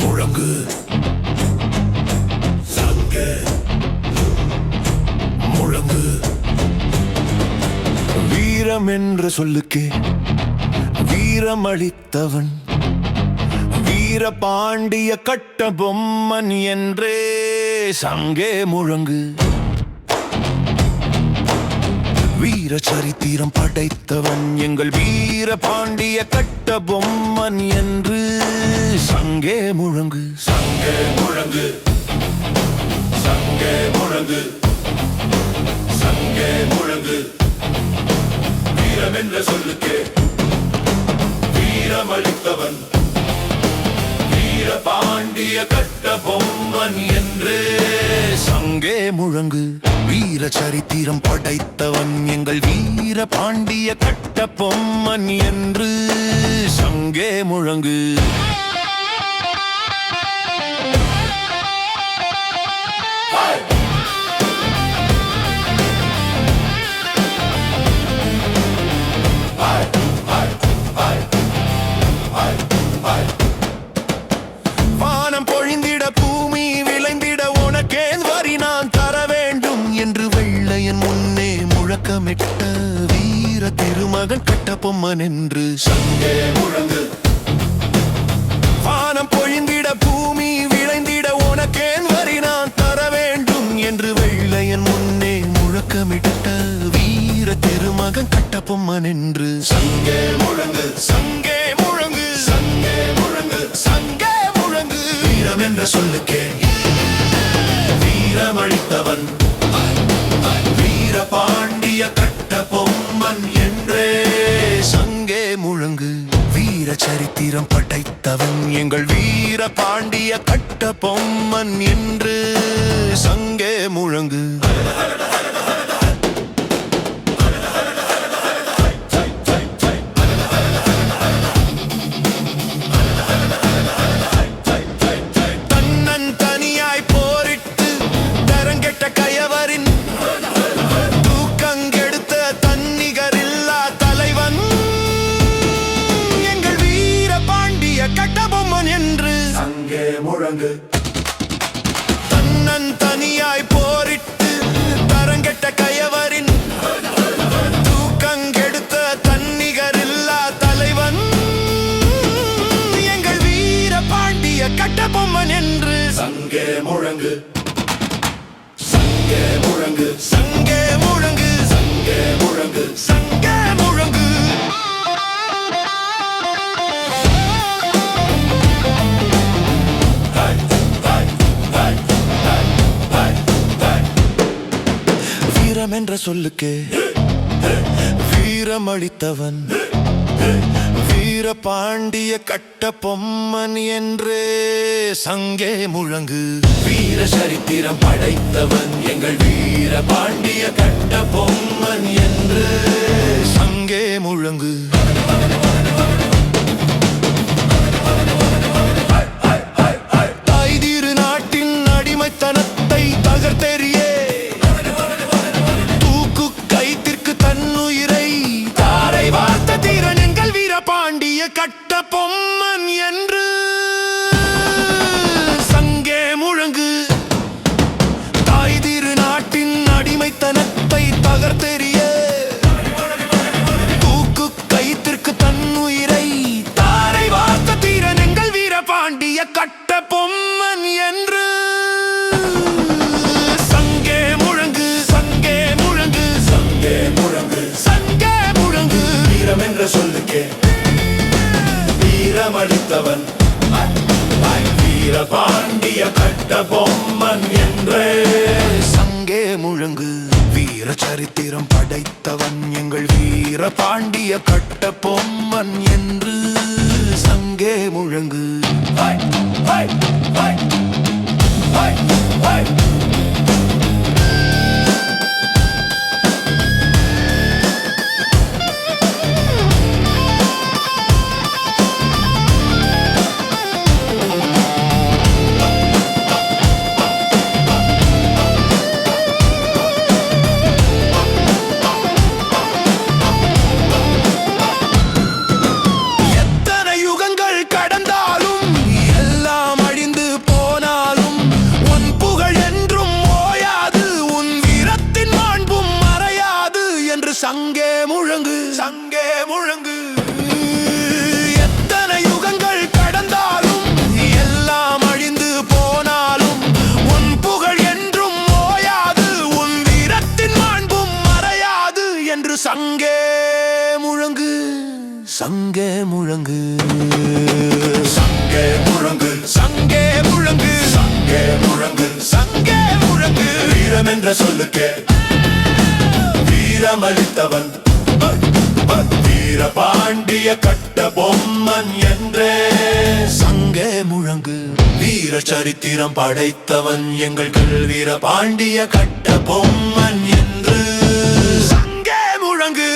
முழங்கு. சங்க. முழங்கு. வீரம் என்று சொல்லுக்கு. வீரம் அளித்தவன் வீர பாண்டிய கட்ட பொம்மன் என்றே சங்கே முழங்கு. வீர சரித்திரம் படைத்தவன் எங்கள் வீர பாண்டிய கட்ட பொம்மன் என்று. சங்கே முழங்கு சங்கே முழங்கு சங்கே முழங்கு சங்கே முழங்கு. வீரம் என்ற சொல்லுக்கே? வீரமளித்தவன். வீர பாண்டிய கட்ட பொம்மன் என்று. சங்கே முழங்கு. வீர சரித்திரம் படைத்தவன் எங்கள் வீர பாண்டிய கட்ட பொம்மன் என்று. சங்கே முழங்கு. வெள்ளையன் முன்னே முழக்கமிட்ட வீர திருமகன் கட்ட பொம்மன் என்று சங்கே முழங்கு. வானம் பொழிந்திட பூமி விளைந்திட உனக்கேன் வரி நான் தர வேண்டும் என்று வெள்ளையன் முன்னே முழக்கமிட்ட வீர திருமகன் கட்ட பொம்மன் என்று சங்கே முழங்கு. சங்கே முழங்கு. சங்கே முழங்கு. சங்கே முழங்கு. வீரம் என்ற சொல்லுக்கே. வீரமளித்தவன். பொம்மன் என்றே. சங்கே முழங்கு. வீர சரித்திரம் படைத்தவன் எங்கள் வீர பாண்டிய கட்ட பொம்மன் என்று சங்கே முழங்கு. பாண்டிய கட்டபொம்மன் என்று. அங்கே முழங்கு. சங்கே முழங்கு. சங்கே முழங்கு. சங்கே முழங்கு. சங்கே முழங்கு. வீரம் என்ற சொல்லுக்கு. வீரம் அளித்தவன். வீர பாண்டிய கட்ட பொம்மன் என்றே சங்கே முழங்கு. வீர சரித்திரம் படைத்தவன் எங்கள் வீர பாண்டிய கட்ட பொம்மன் என்று சங்கே முழங்கு. சொல்லுக்கே. வீரமடித்தவன் வீர பாண்டிய கட்ட பொம்மன் என்றே. சங்கே முழங்கு வீர சரித்திரம் படைத்தவன் எங்கள் வீர பாண்டிய கட்ட பொம்மன் என்று. சங்கே முழங்கு சங்கே முழங்கு. சங்கே முழங்கு. எத்தனை யுகங்கள் கடந்தாலும் எல்லாம் அழிந்து போனாலும் உன் புகழ் என்றும் ஓயாது உன் வீரத்தின் மாண்பும் மறையாது என்று சங்கே முழங்கு. சங்கே முழங்கு. சங்கே முழங்கு. சங்கே முழங்கு. சங்கே முழங்கு. சங்கே முழங்கு. வீரம் என்ற சொல்லுக்கே. வீரமளித்தவன். வீர பாண்டிய கட்ட பொம்மன் என்றே. சங்கே முழங்கு வீர சரித்திரம் படைத்தவன் எங்கள் கல்வீர பாண்டிய கட்ட பொம்மன் என்று. சங்கே முழங்கு